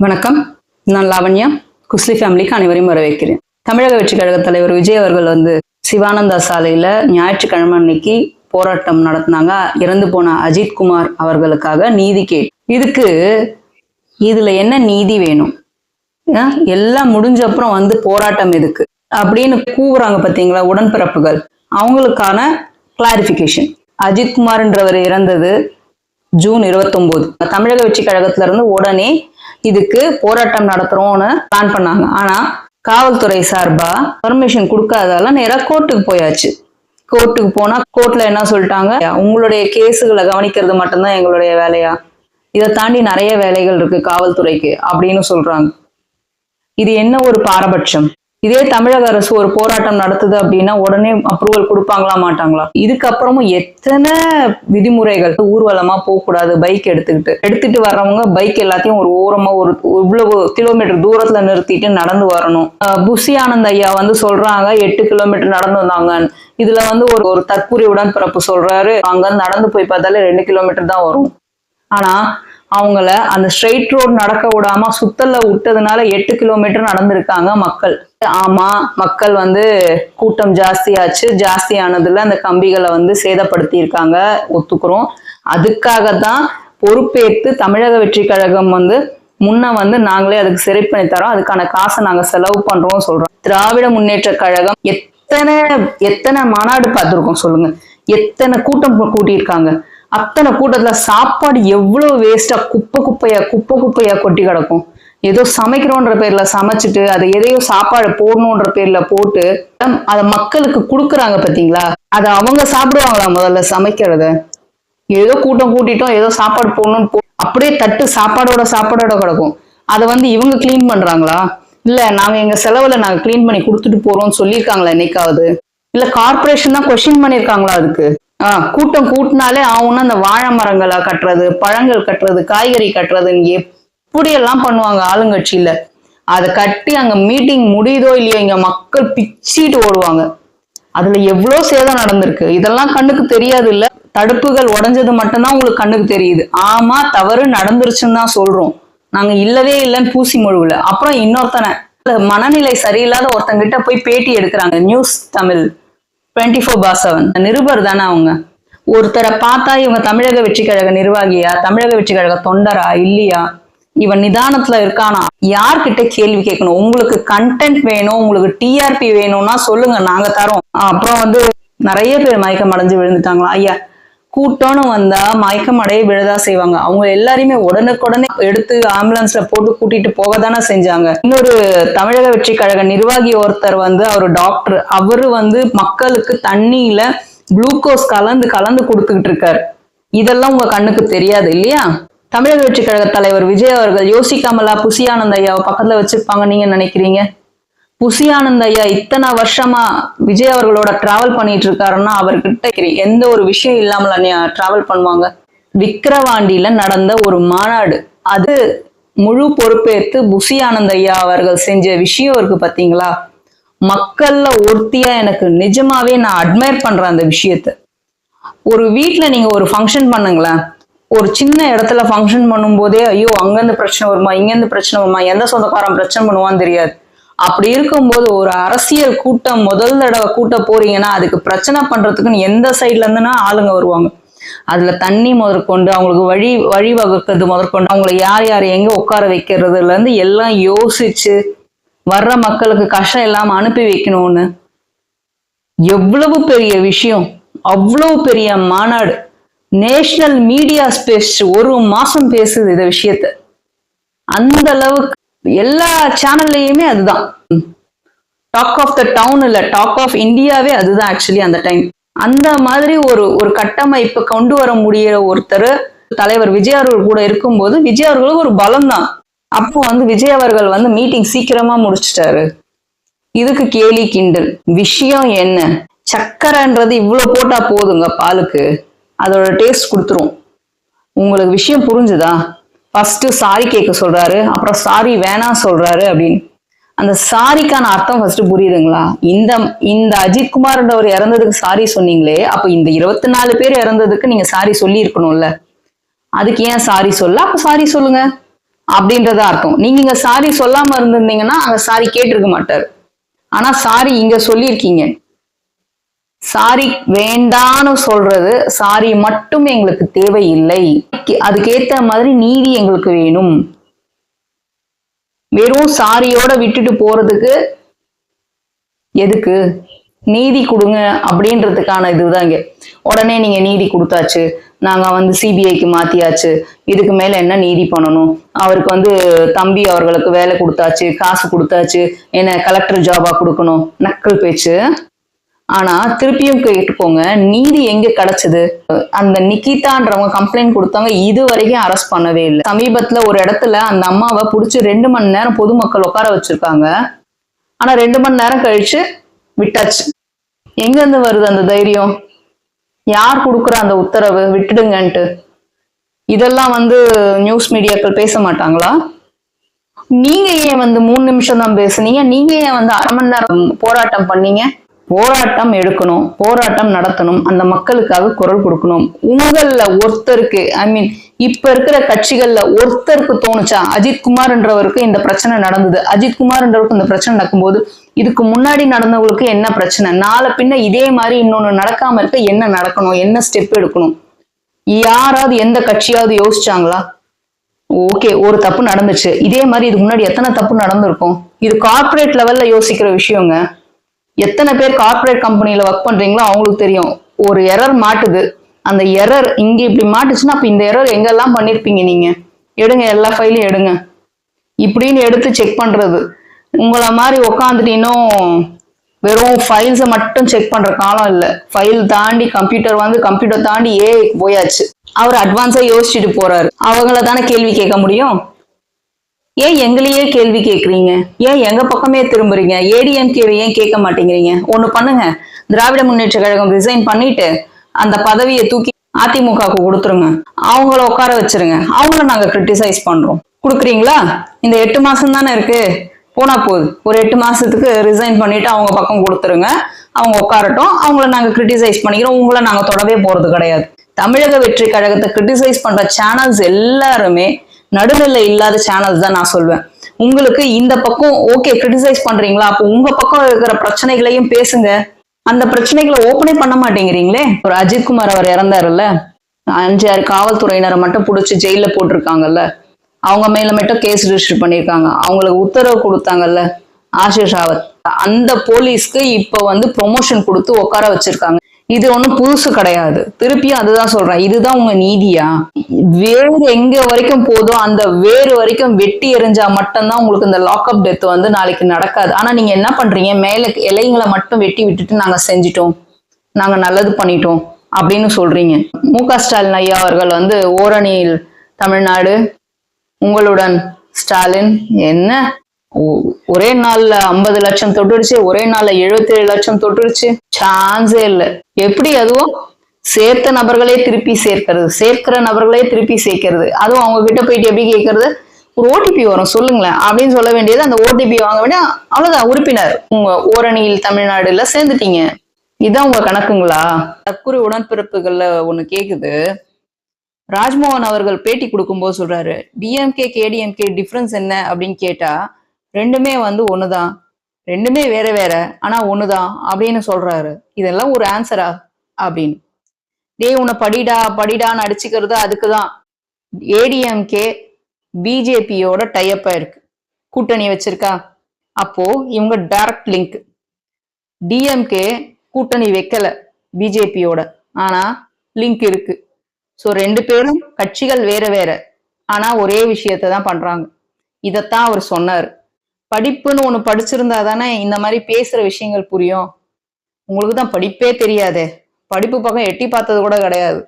வணக்கம். நான் லாவண்யா. குஸ்லி ஃபேமிலிக்கு அனைவரையும் வரவேற்கிறேன். தமிழக வெற்றி கழக தலைவர் விஜய் அவர்கள் வந்து சிவானந்தா சாலையில ஞாயிற்றுக்கிழமை அன்னைக்கு போராட்டம் நடத்தினாங்க. இறந்து போன அஜித் குமார் அவர்களுக்காக நீதி கே இதுக்கு இதுல என்ன நீதி வேணும்? எல்லாம் முடிஞ்ச அப்புறம் வந்து போராட்டம் எதுக்கு? அப்படின்னு கூவுறாங்க பாத்தீங்களா உடன்பிறப்புகள். அவங்களுக்கான கிளாரிஃபிகேஷன் அஜித் குமார்ன்றவர் இறந்தது ஜூன் 29 தமிழக வெற்றி கழகத்துல இருந்து உடனே இதுக்கு போராட்டம் நடத்துறோம்னு பிளான் பண்ணாங்க. ஆனா காவல்துறை சார்பா பர்மிஷன் கொடுக்காதால நேரா கோர்ட்டுக்கு போயாச்சு. கோர்ட்டுக்கு போனா கோர்ட்ல என்ன சொல்லிட்டாங்க? உங்களுடைய கேஸுகளை கவனிக்கிறது மட்டும்தான் எங்களுடைய வேலையா? இதை தாண்டி நிறைய வேலைகள் இருக்கு காவல்துறைக்கு அப்படின்னு சொல்றாங்க. இது என்ன ஒரு பாரபட்சம்? இதே தமிழக அரசு ஒரு போராட்டம் நடத்துது அப்படின்னா உடனே அப்ரூவல் கொடுப்பாங்களா மாட்டாங்களா? இதுக்கப்புறமும் எத்தனை விதிமுறைகள்? ஊர்வலமா போக கூடாது பைக் எடுத்துக்கிட்டு. எடுத்துட்டு வர்றவங்க பைக் எல்லாத்தையும் ஒரு ஓரமா ஒரு இவ்வளவு கிலோமீட்டர் தூரத்துல நிறுத்திட்டு நடந்து வரணும். அஹ் புஷி ஆனந்த் ஐயா வந்து சொல்றாங்க எட்டு கிலோமீட்டர் நடந்து வந்தாங்க இதுல வந்து ஒரு ஒரு தற்கூரி உடன்பிறப்பு சொல்றாரு. அங்க நடந்து போய் பார்த்தாலே ரெண்டு கிலோமீட்டர் தான் வரும். ஆனா அவங்கள அந்த ஸ்ட்ரெயிட் ரோடு நடக்க விடாம சுத்தல்ல விட்டதுனால எட்டு கிலோமீட்டர் நடந்திருக்காங்க மக்கள். ஆமா மக்கள் வந்து கூட்டம் ஜாஸ்தியாச்சு. ஜாஸ்தியானதுல அந்த கம்பிகளை வந்து சேதப்படுத்தி இருக்காங்க ஒத்துக்கிறோம். அதுக்காக தான் பொறுப்பேற்று தமிழக வெற்றி கழகம் வந்து முன்ன வந்து நாங்களே அதுக்கு சரி பண்ணி தரோம். அதுக்கான காசை நாங்க செலவு பண்றோம் சொல்றோம். திராவிட முன்னேற்ற கழகம் எத்தனை எத்தனை மாநாடு பார்த்திருக்கோம் சொல்லுங்க. எத்தனை கூட்டம் கூட்டியிருக்காங்க. அத்தனை கூட்டத்துல சாப்பாடு எவ்வளவு வேஸ்டா குப்பை குப்பையா குப்பை குப்பையா கொட்டி கிடக்கும். ஏதோ சமைக்கிறோன்ற பேர்ல சமைச்சிட்டு அதை எதையோ சாப்பாடு போடணுன்ற பேர்ல போட்டு அதை மக்களுக்கு கொடுக்குறாங்க பாத்தீங்களா? அதை அவங்க சாப்பிடுவாங்களா முதல்ல சமைக்கிறத? ஏதோ கூட்டம் கூட்டிட்டோம் ஏதோ சாப்பாடு போடணும்னு போ அப்படியே தட்டு சாப்பாடோட சாப்பாடோட கிடக்கும். அதை வந்து இவங்க கிளீன் பண்றாங்களா? இல்ல நாங்க எங்க செலவுல நாங்க கிளீன் பண்ணி கொடுத்துட்டு போறோம்னு சொல்லியிருக்காங்களா என்னைக்காவது? இல்ல கார்பரேஷன் தான் கொஸ்டின் பண்ணிருக்காங்களா அதுக்கு? கூட்டம் கூட்டினாலே ஆகும்னா அந்த வாழை மரங்களா கட்டுறது பழங்கள் கட்டுறது காய்கறி கட்டுறதுன்னு எப்படியெல்லாம் பண்ணுவாங்க ஆளுங்கட்சியில? அதை கட்டி அங்க மீட்டிங் முடியுதோ இல்லையோ இங்க மக்கள் பிச்சிட்டு ஓடுவாங்க. அதுல எவ்வளவு சேதம் நடந்திருக்கு? இதெல்லாம் கண்ணுக்கு தெரியாது இல்ல. தடுப்புகள் உடைஞ்சது மட்டும்தான் உங்களுக்கு கண்ணுக்கு தெரியுது. ஆமா தவறு நடந்துருச்சுன்னு தான் சொல்றோம். நாங்க இல்லவே இல்லைன்னு பூசி மொழுகல. அப்புறம் இன்னொருத்தனை. மனநிலை சரியில்லாத ஒருத்தங்கிட்ட போய் பேட்டி எடுக்கிறாங்க. News Tamil. Twenty four by seven நிருபர் தானே அவங்க? ஒருத்தரை பார்த்தா இவங்க தமிழக வெற்றி கழக நிர்வாகியா? தமிழக வெற்றி கழக தொண்டரா? இல்லையா? இவன் நிதானத்துல இருக்கானா? யார்கிட்ட கேள்வி கேட்கணும்? உங்களுக்கு கண்டென்ட் வேணும் உங்களுக்கு டிஆர்பி வேணும்னா சொல்லுங்க நாங்க தரோம். அப்புறம் வந்து நிறைய பேர் மயக்கம் அடைஞ்சு விழுந்துட்டாங்களா? ஐயா கூட்டம்னு வந்தா மயக்கம் அடைய விழதா செய்வாங்க. அவங்க எல்லாரையுமே உடனுக்குடனே எடுத்து ஆம்புலன்ஸ்ல போட்டு கூட்டிட்டு போக தானே செஞ்சாங்க. இன்னொரு தமிழக வெற்றி கழக நிர்வாகி ஒருத்தர் வந்து அவர் டாக்டர் அவரு வந்து மக்களுக்கு தண்ணியில குளுக்கோஸ் கலந்து கலந்து கொடுத்துக்கிட்டு இருக்காரு. இதெல்லாம் உங்க கண்ணுக்கு தெரியாது இல்லையா? தமிழக வெற்றி கழக தலைவர் விஜய் அவர்கள் யோசிக்காமலா புசியானந்த ஐயாவை பக்கத்துல வச்சிருப்பாங்க நீங்க நினைக்கிறீங்க? புசியானந்த ஐயா இத்தனை வருஷமா விஜய் அவர்களோட டிராவல் பண்ணிட்டு இருக்காருன்னா அவர்கிட்ட எந்த ஒரு விஷயம் இல்லாமல டிராவல் பண்ணுவாங்க. விக்கிரவாண்டியில நடந்த ஒரு மாநாடு. அது முழு பொறுப்பேற்று புசி ஆனந்த் ஐயா அவர்கள் செஞ்ச விஷயம் இருக்கு பாத்தீங்களா? மக்கள்ல ஒருத்தியா எனக்கு நிஜமாவே நான் அட்மையர் பண்றேன் அந்த விஷயத்த. ஒரு வீட்டுல நீங்க ஒரு ஃபங்க்ஷன் பண்ணுங்களேன். ஒரு சின்ன இடத்துல ஃபங்க்ஷன் பண்ணும்போதே ஐயோ அங்கேருந்து பிரச்சனை வருமா இங்கிருந்து பிரச்சனை வருமா எந்த சொந்தக்காரன் பிரச்சனை பண்ணுவான்னு தெரியாது. அப்படி இருக்கும்போது ஒரு அரசியல் கூட்டம் முதல் தடவை கூட்ட போறீங்கன்னா அதுக்கு பிரச்சனை பண்றதுக்குன்னு எந்த சைட்ல இருந்துன்னா ஆளுங்க வருவாங்க. அதுல தண்ணி முதற்கொண்டு அவங்களுக்கு வழி வழி வகுக்கிறது முதற்கொண்டு அவங்கள யார் யார் எங்க உட்கார வைக்கிறதுல இருந்து எல்லாம் யோசிச்சு வர்ற மக்களுக்கு கஷ்டம் இல்லாம அனுப்பி வைக்கணும்னு. எவ்வளவு பெரிய விஷயம். அவ்வளவு பெரிய மாநாடு. நேஷனல் மீடியா ஸ்பேஸ் ஒரு மாசம் பேசுது இந்த விஷயத்த. அந்த அளவுக்கு எல்லா சேனல்லையுமே அதுதான். டாக் ஆஃப் த டவுன் இல்ல டாக் ஆஃப் இந்தியாவே அதுதான் ஆக்சுவலி அந்த டைம் அந்த மாதிரி ஒரு ஒரு கட்டமைப்பு கொண்டு வர முடியிற ஒருத்தர் தலைவர் விஜய் அவர்கள் கூட இருக்கும்போது விஜய் அவர்களுக்கு ஒரு பலம் தான் அப்போ வந்து விஜய் அவர்கள் வந்து மீட்டிங் சீக்கிரமா முடிச்சிட்டாரு. இதுக்கு கேலி கிண்டல். விஷயம் என்ன? சக்கரைன்றது இவ்வளவு போட்டா போதுங்க பாலுக்கு. அதோட டேஸ்ட் கொடுத்துரும். உங்களுக்கு விஷயம் புரிஞ்சுதா? ஃபர்ஸ்ட் சாரி கேட்க சொல்றாரு அப்புறம் சாரி வேணாம் சொல்றாரு அப்படின்னு. அந்த சாரிக்கான அர்த்தம் ஃபர்ஸ்ட் புரியுதுங்களா? இந்த இந்த அஜித் குமார்ன்றவர் இறந்ததுக்கு சாரி சொன்னீங்களே அப்ப இந்த இருபத்தி நாலு பேர் இறந்ததுக்கு நீங்க சாரி சொல்லி இருக்கணும்ல அதுக்கு ஏன் சாரி சொல்ல? அப்ப சாரி சொல்லுங்க. அப்படின்றத அர்த்தம். நீங்க இங்க சாரி சொல்லாம இருந்திருந்தீங்கன்னா அங்க சாரி கேட்டிருக்க மாட்டாரு. ஆனா சாரி இங்க சொல்லியிருக்கீங்க. சாரி வேண்டான்னு சொல்றது சாரி மட்டும் எங்களுக்கு தேவையில்லை. அதுக்கேத்த மாதிரி நீதி எங்களுக்கு வேணும். வெறும் சாரியோட விட்டுட்டு போறதுக்கு எதுக்கு? நீதி கொடுங்க அப்படின்றதுக்கான இதுதான் இங்க. உடனே நீங்க நீதி கொடுத்தாச்சு. நாங்க வந்து சிபிஐக்கு மாத்தியாச்சு. இதுக்கு மேல என்ன நீதி பண்ணணும்? அவருக்கு வந்து தம்பி அவர்களுக்கு வேலை கொடுத்தாச்சு காசு கொடுத்தாச்சு. என்ன கலெக்டர் ஜாபா கொடுக்கணும்? நக்கல் பேச்சு. ஆனா திருப்பியும் கேட்டுக்கோங்க நீதி எங்க கிடைச்சது? அந்த நிக்கிதான்றவங்க கம்ப்ளைண்ட் கொடுத்தவங்க இது வரைக்கும் அரெஸ்ட் பண்ணவே இல்லை. சமீபத்துல ஒரு இடத்துல அந்த அம்மாவை புடிச்சு ரெண்டு மணி நேரம் பொதுமக்கள் உட்கார வச்சிருக்காங்க. ஆனா ரெண்டு மணி நேரம் கழிச்சு விட்டாச்சு. எங்க இருந்து வருது அந்த தைரியம்? யார் கொடுக்குற அந்த உத்தரவு? விட்டுடுங்கன்ட்டு. இதெல்லாம் வந்து நியூஸ் மீடியாக்கள் பேச மாட்டாங்களா? நீங்க ஏன் வந்து மூணு நிமிஷம் தான் பேசுனீங்க? நீங்க ஏன் வந்து அரை மணி நேரம் போராட்டம் பண்ணீங்க? போராட்டம் எடுக்கணும் போராட்டம் நடத்தணும் அந்த மக்களுக்காக குரல் கொடுக்கணும். உங்கள்ல ஒருத்தருக்கு ஐ மீன் இப்ப இருக்கிற கட்சிகள்ல ஒருத்தருக்கு தோணுச்சா? அஜித் குமார்ன்றவருக்கு இந்த பிரச்சனை நடந்தது. அஜித் குமார்ன்றவருக்கு இந்த பிரச்சனை நடக்கும்போது இதுக்கு முன்னாடி நடந்தவங்களுக்கு என்ன பிரச்சனை? நாளை பின்ன இதே மாதிரி இன்னொன்னு நடக்காம இருக்க என்ன நடக்கணும்? என்ன ஸ்டெப் எடுக்கணும்? யாராவது எந்த கட்சியாவது யோசிச்சாங்களா? ஓகே ஒரு தப்பு நடந்துச்சு. இதே மாதிரி இதுக்கு முன்னாடி எத்தனை தப்பு நடந்திருக்கும்? இது கார்ப்பரேட் லெவல்ல யோசிக்கிற விஷயங்க. எத்தனை பேர் கார்ப்பரேட் கம்பெனியில் ஒர்க் பண்றீங்களோ அவங்களுக்கு தெரியும். ஒரு எரர் மாட்டுது. அந்த எரர் இங்க இப்படி மாட்டுச்சுன்னா அப்போ இந்த எரர் எங்கெல்லாம் பண்ணிருப்பீங்க நீங்க? எடுங்க எல்லா ஃபைலையும் எடுங்க. இப்படின்னு எடுத்து செக் பண்றது. உங்களை மாதிரி உக்காந்துட்டு இன்னும் வெறும் ஃபைல்ஸை மட்டும் செக் பண்ற காலம் இல்லை. ஃபைல் தாண்டி கம்ப்யூட்டர் வந்து கம்ப்யூட்டர் தாண்டி ஏ போயாச்சு. அவர் அட்வான்ஸா யோசிச்சுட்டு போறாரு. அவங்கள தானே கேள்வி கேட்க முடியும்? ஏன் எங்களையே கேள்வி கேட்குறீங்க ஏன் எங்க பக்கமே திரும்புறீங்க? ஏடிஎம்கேவை ஏன் கேட்க மாட்டேங்கிறீங்க? ஒன்று பண்ணுங்க. திராவிட முன்னேற்ற கழகம் ரிசைன் பண்ணிட்டு அந்த பதவியை தூக்கி அதிமுகவுக்கு கொடுத்துருங்க. அவங்கள உட்கார வச்சிருங்க. அவங்கள நாங்கள் கிரிட்டிசைஸ் பண்றோம். கொடுக்குறீங்களா? இந்த எட்டு மாசம் தானே இருக்கு. போனா போகுது ஒரு எட்டு மாசத்துக்கு ரிசைன் பண்ணிட்டு அவங்க பக்கம் கொடுத்துருங்க. அவங்க உட்காரட்டும். அவங்கள நாங்கள் கிரிட்டிசைஸ் பண்ணிக்கிறோம். உங்களை நாங்கள் தொடவே போறது கிடையாது. தமிழக வெற்றி கழகத்தை கிரிட்டிசைஸ் பண்ற சேனல்ஸ் எல்லாருமே நடுநிலை இல்லாத சேனல்ஸ் தான் நான் சொல்வேன். உங்களுக்கு இந்த பக்கம் ஓகே கிரிட்டிசைஸ் பண்றீங்களா? அப்போ உங்க பக்கம் இருக்கிற பிரச்சனைகளையும் பேசுங்க. அந்த பிரச்சனைகளை ஓப்பனே பண்ண மாட்டேங்கிறீங்களே? ஒரு அஜித் குமார் அவர் இறந்தாருல்ல? அஞ்சு ஆறு காவல்துறையினரை மட்டும் பிடிச்சி ஜெயில போட்டிருக்காங்கல்ல? அவங்க மேல மட்டும் கேஸ் ரிஜிஸ்டர் பண்ணியிருக்காங்க. அவங்களுக்கு உத்தரவு கொடுத்தாங்கல்ல? ஆஷிஷ் ராவத். அந்த போலீஸ்க்கு இப்ப வந்து ப்ரொமோஷன் கொடுத்து உட்கார வச்சிருக்காங்க. இது ஒண்ணும் புதுசு கிடையாது. திருப்பியும் அதுதான் சொல்றேன். இதுதான் உங்க நீதியா? வேறு எங்க வரைக்கும் போதோ அந்த வேறு வரைக்கும் வெட்டி எறிஞ்சா மட்டும்தான் உங்களுக்கு இந்த லாக்அப் டெத் வந்து நாளைக்கு நடக்காது. ஆனா நீங்க என்ன பண்றீங்க? மேல இலைங்களை மட்டும் வெட்டி விட்டுட்டு நாங்க செஞ்சிட்டோம். நாங்க நல்லது பண்ணிட்டோம் அப்படின்னு சொல்றீங்க. மு க ஸ்டாலின் ஐயா அவர்கள் வந்து ஓரணியில் தமிழ்நாடு உங்களுடன். ஸ்டாலின் என்ன? ஒரே நாள்ல ஐம்பது லட்சம் தொட்டுடுச்சு ஒரே நாள்ல 77 லட்சம் தொட்டுடுச்சு. சான்ஸே இல்ல. எப்படி அதுவும் சேர்த்த நபர்களே திருப்பி சேர்க்கிறது சேர்க்கிற நபர்களே திருப்பி சேர்க்கிறது. அதுவும் அவங்க கிட்ட போயிட்டு எப்படி கேட்கறது ஒரு ஓடிபி வரும் சொல்லுங்களேன். அப்படின்னு சொல்ல வேண்டியது அந்த ஓடிபி வாங்க வேண்டிய அவ்வளவுதான் உறுப்பினர். உங்க ஓரணியில் தமிழ்நாடுல சேர்ந்துட்டீங்க. இதான் உங்க கணக்குங்களா? தற்குறி உடன்பிறப்புகள்ல ஒண்ணு கேக்குது. ராஜ்மோகன் அவர்கள் பேட்டி கொடுக்கும்போது சொல்றாரு டிஎம்கே கேடிஎம்கே டிஃபரன்ஸ் என்ன அப்படின்னு கேட்டா ரெண்டுமே வந்து ஒண்ணுதான். ரெண்டுமே வேற வேற ஆனா ஒண்ணுதான் அப்படின்னு சொல்றாரு. இதெல்லாம் ஒரு ஆன்சரா அப்படின்னு. டேய் உன்னை படிடா படிடான்னு அடிச்சுக்கிறது அதுக்குதான். ஏடிஎம்கே பிஜேபியோட டைப் ஆயிருக்கு கூட்டணி வச்சிருக்கா? அப்போ இவங்க டைரக்ட் லிங்க் டிஎம்கே கூட்டணி வைக்கல பிஜேபியோட ஆனா லிங்க் இருக்கு. ஸோ ரெண்டு பேரும் கட்சிகள் வேற வேற. ஆனா ஒரே விஷயத்தை தான் பண்றாங்க. இதைத்தான் அவர் சொன்னார். படிப்புன்னு ஒன்று படிச்சிருந்தா தானே இந்த மாதிரி பேசுகிற விஷயங்கள் புரியும். உங்களுக்கு தான் படிப்பே தெரியாதே. படிப்பு பக்கம் எட்டி பார்த்தது கூட கிடையாது.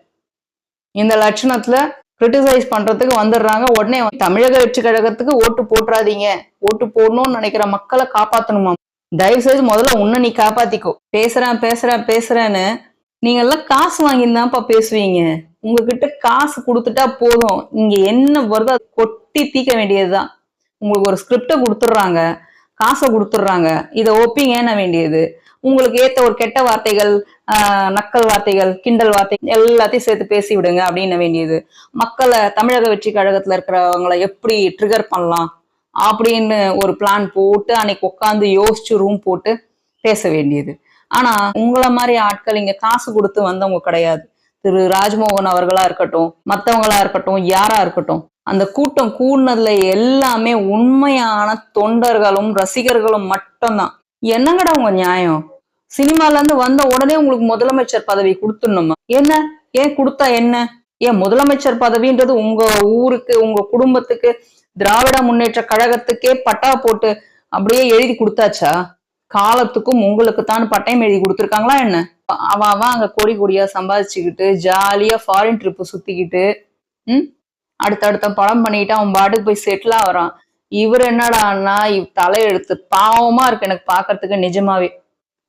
இந்த லட்சணத்தில் கிரிட்டிசைஸ் பண்ணுறதுக்கு வந்துடுறாங்க. உடனே தமிழக வெற்றி கழகத்துக்கு ஓட்டு போட்டுறாதீங்க. ஓட்டு போடணும்னு நினைக்கிற மக்களை காப்பாற்றணுமா தயவு செய்து முதல்ல உன்னை நீ காப்பாத்திக்கோ. பேசுறேன் பேசுறேன் பேசுறேன்னு நீங்க எல்லாம் காசு வாங்கியிருந்தாப்பா பேசுவீங்க. உங்ககிட்ட காசு கொடுத்துட்டா போதும். இங்க என்ன வருதோ அதை கொட்டி தீக்க வேண்டியதுதான். உங்களுக்கு ஒரு ஸ்கிரிப்டை கொடுத்துட்றாங்க காசை கொடுத்துட்றாங்க இதை ஒப்பிங்கன்னு வேண்டியது? உங்களுக்கு ஏத்த ஒரு கெட்ட வார்த்தைகள் ஆஹ் நக்கல் வார்த்தைகள் கிண்டல் வார்த்தை எல்லாத்தையும் சேர்த்து பேசி விடுங்க அப்படின்னு வேண்டியது. மக்களை தமிழக வெற்றி கழகத்துல இருக்கிறவங்களை எப்படி ட்ரிகர் பண்ணலாம் அப்படின்னு ஒரு பிளான் போட்டு அன்னைக்கு உட்காந்து யோசிச்சு ரூம் போட்டு பேச வேண்டியது. ஆனா உங்களை மாதிரி ஆட்கள் இங்க காசு கொடுத்து வந்தவங்க கிடையாது. திரு. ராஜ்மோகன் அவர்களா இருக்கட்டும் மத்தவங்களா இருக்கட்டும் யாரா இருக்கட்டும் அந்த கூட்டம் கூடினதுல எல்லாமே உண்மையான தொண்டர்களும் ரசிகர்களும் மட்டும்தான். என்னங்கடா உங்க நியாயம்? சினிமால இருந்து வந்த உடனே உங்களுக்கு முதலமைச்சர் பதவி கொடுத்துடணுமா? என்ன? ஏன் கொடுத்தா என்ன? ஏன் முதலமைச்சர் பதவின்றது உங்க ஊருக்கு உங்க குடும்பத்துக்கு திராவிட முன்னேற்ற கழகத்துக்கே பட்டா போட்டு அப்படியே எழுதி கொடுத்தாச்சா? காலத்துக்கும் உங்களுக்கு தான் பட்டயம் எழுதி கொடுத்துருக்காங்களா என்ன? அவன் அவன் அங்க கொடி கொடியா சம்பாதிச்சுக்கிட்டு ஜாலியா ஃபாரின் ட்ரிப்பு சுத்திக்கிட்டு ம்? அடுத்தடுத்த படம் பண்ணிட்டு அவன் பாட்டுக்கு போய் செட்டில் ஆகிறான். இவர் என்னடான்னா இவ் தலையெழுத்து பாவமா இருக்கு எனக்கு பாக்குறதுக்கு நிஜமாவே.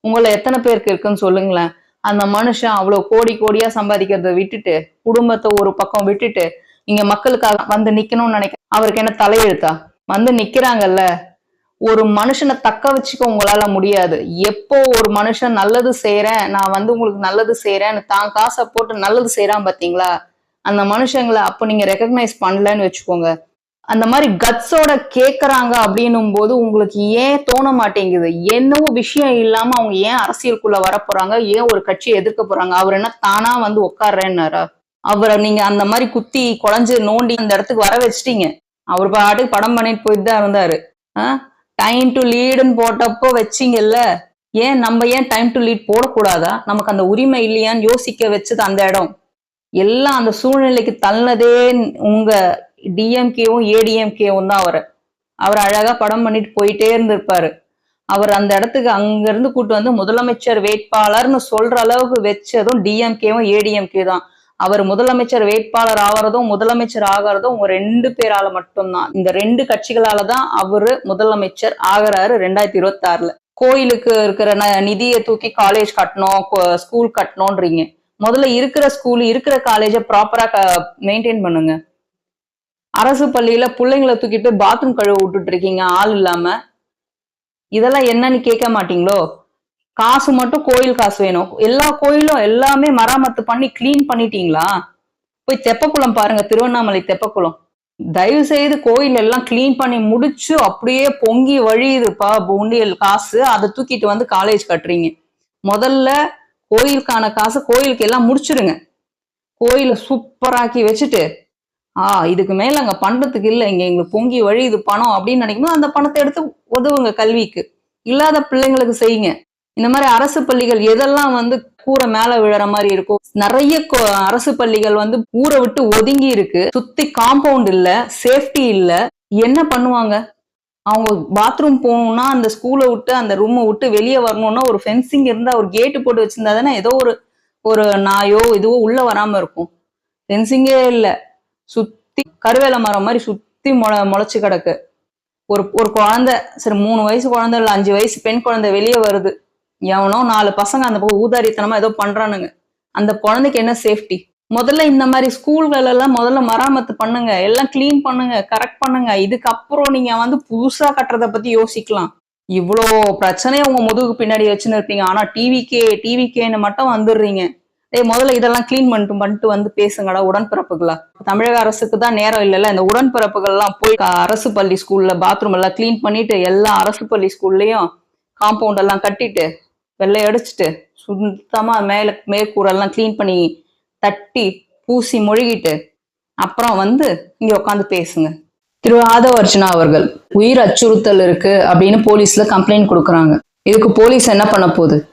உங்களை எத்தனை பேருக்கு இருக்குன்னு சொல்லுங்களேன். அந்த மனுஷன் அவ்வளவு கோடி கோடியா சம்பாதிக்கிறத விட்டுட்டு குடும்பத்தை ஒரு பக்கம் விட்டுட்டு இங்க மக்களுக்காக வந்து நிக்கணும்னு நினைக்க அவருக்கு என்ன தலையெழுத்தா? வந்து நிக்கிறாங்கல்ல. ஒரு மனுஷனை தக்க வச்சுக்க உங்களால முடியாது. எப்போ ஒரு மனுஷன் நல்லது செய்யறேன் நான் வந்து உங்களுக்கு நல்லது செய்யறேன்னு தான் காசை போட்டு நல்லது செய்யறான் பாத்தீங்களா? அந்த மனுஷங்களை அப்போ நீங்க ரெக்கக்னைஸ் பண்ணலன்னு வச்சுக்கோங்க. அந்த மாதிரி கட்ஸோட கேக்குறாங்க அப்படின்னும் போது உங்களுக்கு ஏன் தோண மாட்டேங்குது? என்னவோ விஷயம் இல்லாம அவங்க ஏன் அரசியலுக்குள்ள வர போறாங்க ஏன் ஒரு கட்சியை எதிர்க்க போறாங்க? அவர் என்ன தானா வந்து உட்கார்றேன்னாரா? அவரை நீங்க அந்த மாதிரி குத்தி குழஞ்சு நோண்டி அந்த இடத்துக்கு வர வச்சிட்டீங்க. அவர் பாட்டுக்கு படம் பண்ணிட்டு போயிட்டு தான் இருந்தாரு. டைம் டு லீடுன்னு போட்டப்போ வச்சீங்கல்ல. ஏன் நம்ம ஏன் டைம் டு லீட் போடக்கூடாதா? நமக்கு அந்த உரிமை இல்லையான்னு யோசிக்க வச்சது அந்த இடம். எல்லாம் அந்த சூழ்நிலைக்கு தள்ளதே உங்க டிஎம்கேவும் ஏடிஎம்கேவும் தான் அவர். அவர் அழகா படம் பண்ணிட்டு போயிட்டே இருந்திருப்பாரு. அவர் அந்த இடத்துக்கு அங்கிருந்து கூட்டு வந்து முதலமைச்சர் வேட்பாளர்னு சொல்ற அளவுக்கு வச்சதும் டிஎம்கேவும் ஏடிஎம்கே தான். அவர் முதலமைச்சர் வேட்பாளர் ஆகிறதும் முதலமைச்சர் ஆகிறதும் ரெண்டு பேரால மட்டும்தான். இந்த ரெண்டு கட்சிகளால தான் அவரு முதலமைச்சர் ஆகிறாரு ரெண்டாயிரத்தி இருபத்தி ஆறுல கோயிலுக்கு இருக்கிற ந- நிதியை தூக்கி காலேஜ் கட்டணும் ஸ்கூல் கட்டணும்ன்றீங்க. முதல்ல இருக்கிற ஸ்கூல் இருக்கிற காலேஜை ப்ராப்பரா மெயின்டைன் பண்ணுங்க. அரசு பள்ளியில பிள்ளைங்களை தூக்கிட்டு பாத்ரூம் கழுவ விட்டுட்டு இருக்கீங்க ஆள் இல்லாம. இதெல்லாம் என்னன்னு கேட்க மாட்டீங்களோ? காசு மட்டும் கோயில் காசு வேணும். எல்லா கோயிலும் எல்லாமே மராமத்து பண்ணி க்ளீன் பண்ணிட்டீங்களா? போய் தெப்பக்குளம் பாருங்க திருவண்ணாமலை தெப்பக்குளம். தயவு செய்து கோயில் எல்லாம் க்ளீன் பண்ணி முடிச்சு அப்படியே பொங்கி வழியுதுப்பா உண்டியல் காசு அதை தூக்கிட்டு வந்து காலேஜ் கட்டுறீங்க. முதல்ல கோயிலுக்கான காசு கோயிலுக்கு எல்லாம் முடிச்சிருங்க. கோயில சூப்பராக்கி வச்சுட்டு ஆ இதுக்கு மேல அங்க பண்றதுக்கு இல்ல இங்க எங்களுக்கு பொங்கி வழி இது பணம் அப்படின்னு நினைக்கும்போது அந்த பணத்தை எடுத்து உதவுங்க கல்விக்கு. இல்லாத பிள்ளைங்களுக்கு செய்யுங்க. இந்த மாதிரி அரசு பள்ளிகள் எதெல்லாம் வந்து கூரை மேல விழற மாதிரி இருக்கும் நிறைய அரசு பள்ளிகள் வந்து ஊரை விட்டு ஒதுங்கி இருக்கு. சுத்தி காம்பவுண்ட் இல்ல சேஃப்டி இல்ல. என்ன பண்ணுவாங்க? அவங்க பாத்ரூம் போகணும்னா அந்த ஸ்கூலை விட்டு அந்த ரூமை விட்டு வெளியே வரணும்னா ஒரு ஃபென்சிங் இருந்தா ஒரு கேட்டு போட்டு வச்சிருந்தா தானே ஏதோ ஒரு ஒரு நாயோ இதுவோ உள்ள வராம இருக்கும். ஃபென்சிங்கே இல்லை. சுத்தி கருவேல மரம் மாதிரி சுத்தி முளை முளைச்சு கிடக்கு. ஒரு ஒரு குழந்தை சரி மூணு வயசு குழந்தை இல்லை அஞ்சு வயசு பெண் குழந்தை வெளியே வருது. எவனோ நாலு பசங்க அந்த பக்கம் ஊதாரித்தனமா ஏதோ பண்றானுங்க. அந்த குழந்தைக்கு என்ன சேஃப்டி முதல்ல இந்த மாதிரி ஸ்கூல்கள் எல்லாம் முதல்ல மராமத்து பண்ணுங்க. எல்லாம் கிளீன் பண்ணுங்க கரெக்ட் பண்ணுங்க. இதுக்கப்புறம் நீங்க வந்து புதுசா கட்டுறத பத்தி யோசிக்கலாம். இவ்வளோ பிரச்சனையை உங்க முதுகுக்கு பின்னாடி வச்சுன்னு இருப்பீங்க. ஆனா டிவிக்கே டிவிக்கேன்னு மட்டும் வந்துடுறீங்க. டேய் முதல்ல இதெல்லாம் கிளீன் பண்ணிட்டு பண்ணிட்டு வந்து பேசுங்கடா உடன்பிறப்புகளா. தமிழக அரசுக்கு தான் நேரம் இல்லைல்ல. இந்த உடன்பிறப்புகள்லாம் போய் அரசு பள்ளி ஸ்கூல்ல பாத்ரூம் எல்லாம் கிளீன் பண்ணிட்டு எல்லா அரசு பள்ளி ஸ்கூல்லயும் காம்பவுண்ட் எல்லாம் கட்டிட்டு வெள்ளை அடிச்சுட்டு சுத்தமா மேல மேற்கூரெல்லாம் கிளீன் பண்ணி தட்டி பூசி மொழிகிட்டு அப்புறம் வந்து இங்க உட்காந்து பேசுங்க. திரு ஆதவர்ஜனா அவர்கள் உயிர் அச்சுறுத்தல் இருக்கு அப்படின்னு போலீஸ்ல கம்ப்ளைண்ட் கொடுக்குறாங்க. இதுக்கு போலீஸ் என்ன பண்ண போகுது?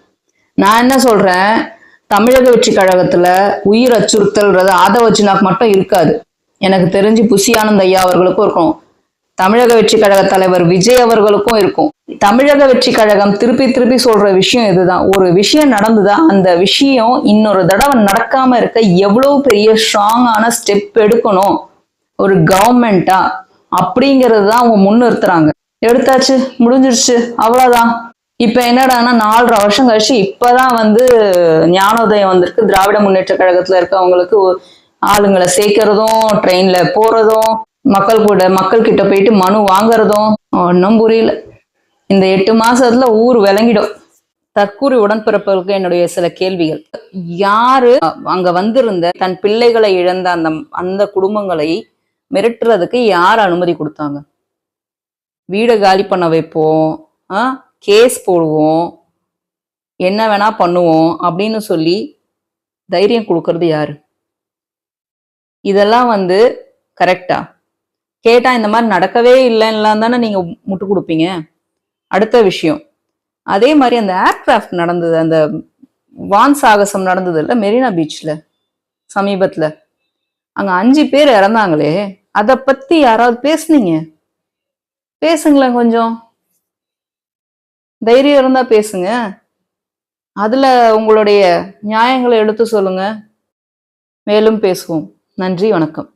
நான் என்ன சொல்றேன்? தமிழக வெற்றி கழகத்துல உயிர் அச்சுறுத்தல்ன்றது ஆதவ மட்டும் இருக்காது. எனக்கு தெரிஞ்சு புசி ஐயா அவர்களுக்கும் இருக்கும். தமிழக வெற்றி கழக தலைவர் விஜய் அவர்களுக்கும் இருக்கும். தமிழக வெற்றி கழகம் திருப்பி திருப்பி சொல்ற விஷயம் இதுதான். ஒரு விஷயம் நடந்ததா? அந்த விஷயம் இன்னொரு தடவை நடக்காம இருக்க எவ்வளவு பெரிய ஸ்ட்ராங்கான ஸ்டெப் எடுக்கணும்? ஒரு கவர்மெண்டா அப்படிங்கிறது தான் அவங்க முன்னிறுத்துறாங்க. எடுத்தாச்சு. முடிஞ்சிருச்சு. அவ்வளவுதான். இப்ப என்னடான்னா நாலரை வருஷம் கழிச்சு இப்பதான் வந்து ஞானோதயம் வந்திருக்கு. திராவிட முன்னேற்ற கழகத்துல இருக்கவங்களுக்கு ஒ- ஆளுங்களை சேர்க்கறதும் ட்ரெயின்ல போறதும் மக்கள் கூட மக்கள் கிட்ட போயிட்டு மனு வாங்குறதும் ஒன்றும் புரியல. இந்த எட்டு மாசத்துல ஊர் விளங்கிடும். தற்கூரி உடன்பிறப்புகளுக்கு என்னுடைய சில கேள்விகள். யாரு அங்க வந்திருந்த தன் பிள்ளைகளை இழந்த அந்த அந்த குடும்பங்களை மிரட்டுறதுக்கு யார் அனுமதி கொடுத்தாங்க? வீடை காலி பண்ண வைப்போம் கேஸ் போடுவோம் என்ன வேணா பண்ணுவோம் அப்படின்னு சொல்லி தைரியம் கொடுக்கறது யாரு? இதெல்லாம் வந்து கரெக்டா கேட்டா இந்த மாதிரி நடக்கவே இல்லைன்னா தானே நீங்க முட்டு கொடுப்பீங்க? அடுத்த விஷயம். அதே மாதிரி அந்த ஏர்கிராஃப்ட் நடந்தது அந்த வான் சாகசம் நடந்தது இல்லை மெரினா பீச்ல சமீபத்துல. அங்க அஞ்சு பேர் இறந்தாங்களே அதை பத்தி யாராவது பேசுனீங்க? பேசுங்களேன் கொஞ்சம். தைரியம் இருந்தா பேசுங்க. அதுல உங்களுடைய நியாயங்களை எடுத்து சொல்லுங்க. மேலும் பேசுவோம். நன்றி வணக்கம்.